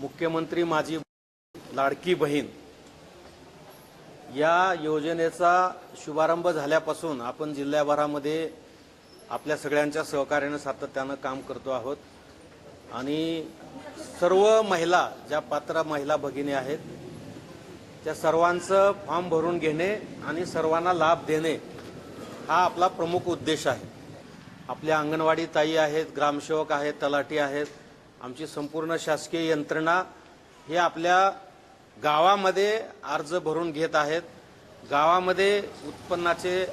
मुख्यमंत्री माझी लाडकी बहीण. या योजनेचा शुभारंभ झाल्यापासून आपण जिल्ह्याभरामध्ये आपल्या सगळ्यांच्या सहकार्यानं सातत्यानं काम करतो आहोत. आणि सर्व महिला ज्या पात्र महिला भगिनी आहेत त्या सर्वांचं फॉर्म भरून घेणे आणि सर्वांना लाभ देणे हा आपला प्रमुख उद्देश आहे. आपल्या अंगणवाडी ताई आहेत ग्रामसेवक आहेत तलाठी आहेत आमची संपूर्ण शासकीय यंत्रणा हे आपल्या गावामध्ये अर्ज भरून घेत आहेत. गावामध्ये उत्पन्नाचे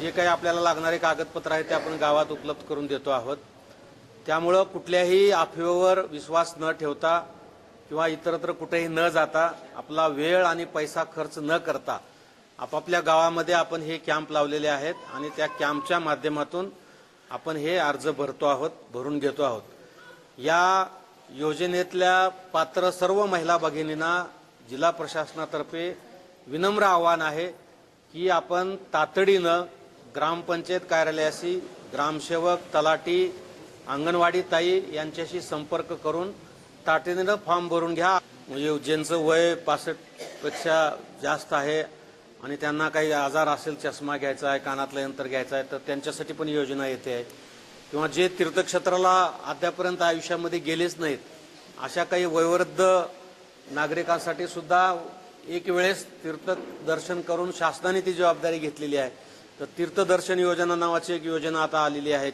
जे काही आपल्याला लागणारे कागदपत्र आहेत ते आपण गावात उपलब्ध करून देतो आहोत. त्यामुळं कुठल्याही अफवेवर विश्वास न ठेवता किंवा इतरत्र कुठेही न जाता आपला वेळ आणि पैसा खर्च न करता आपापल्या गावामध्ये आपण हे कॅम्प लावलेले आहेत आणि त्या कॅम्पच्या माध्यमातून आपण हे अर्ज भरतो आहोत भरून घेतो आहोत. या योजनेतल्या पात्र सर्व महिला भगिनींना जिल्हा प्रशासनातर्फे विनम्र आव्हान आहे की आपण तातडीनं ग्रामपंचायत कार्यालयाशी ग्रामसेवक तलाटी अंगणवाडी ताई यांच्याशी संपर्क करून तातडीनं फॉर्म भरून घ्या. म्हणजे ज्यांचं वय पासष्टपेक्षा जास्त आहे आणि त्यांना काही आजार असेल चष्मा घ्यायचा आहे कानातलं यंत्र घ्यायचं आहे तर त्यांच्यासाठी पण योजना येते. आहे किंवा जे तीर्थक्षेत्राला अद्यापर्यंत आयुष्यामध्ये गेलेच नाहीत अशा काही वयोवृद्ध नागरिकांसाठी सुद्धा एक वेळेस तीर्थदर्शन करून शासनाने ती जबाबदारी घेतलेली आहे. तर तीर्थदर्शन योजना नावाची एक योजना आता आलेली आहे.